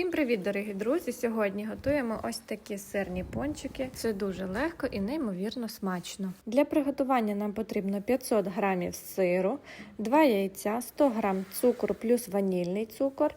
Всім привіт, дорогі друзі! Сьогодні готуємо ось такі сирні пончики. Це дуже легко і неймовірно смачно. Для приготування нам потрібно 500 грамів сиру, 2 яйця, 100 грам цукру плюс ванільний цукор,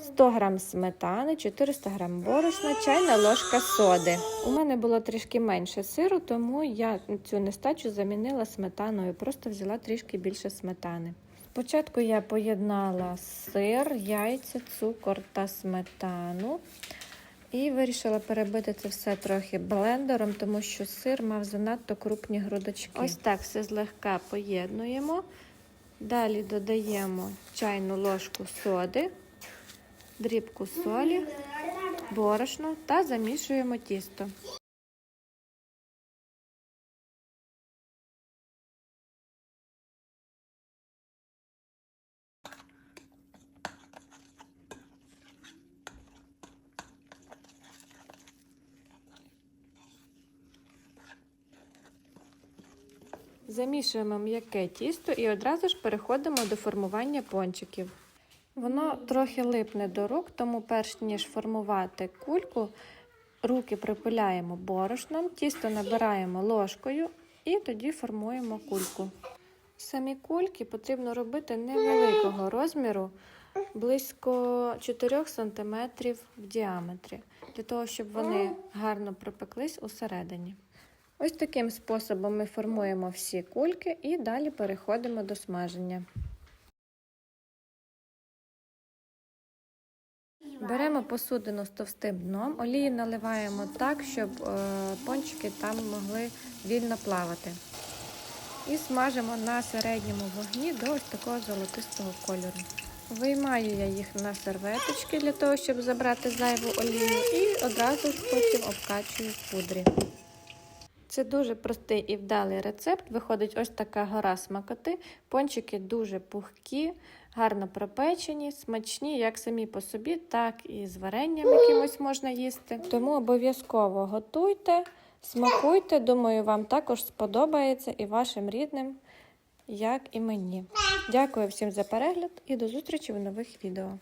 100 грам сметани, 400 грам борошна, чайна ложка соди. У мене було трішки менше сиру, тому я цю нестачу замінила сметаною, просто взяла трішки більше сметани. Спочатку я поєднала сир, яйця, цукор та сметану. І вирішила перебити це все трохи блендером, тому що сир мав занадто крупні грудочки. Ось так все злегка поєднуємо. Далі додаємо чайну ложку соди, дрібку солі, борошно та замішуємо тісто. Замішуємо м'яке тісто і одразу ж переходимо до формування пончиків. Воно трохи липне до рук, тому перш ніж формувати кульку, руки припиляємо борошном, тісто набираємо ложкою і тоді формуємо кульку. Самі кульки потрібно робити невеликого розміру, близько 4 см в діаметрі, для того, щоб вони гарно пропеклись усередині. Ось таким способом ми формуємо всі кульки і далі переходимо до смаження. Беремо посудину з товстим дном, олії наливаємо так, щоб е, пончики там могли вільно плавати. І смажимо на середньому вогні до ось такого золотистого кольору. Виймаю я їх на серветочки для того, щоб забрати зайву олію, і одразу потім обкачую в пудрі. Це дуже простий і вдалий рецепт. Виходить ось така гора смакоти. Пончики дуже пухкі, гарно пропечені, смачні, як самі по собі, так і з варенням якимось можна їсти. Тому обов'язково готуйте, смакуйте. Думаю, вам також сподобається і вашим рідним, як і мені. Дякую всім за перегляд і до зустрічі в нових відео.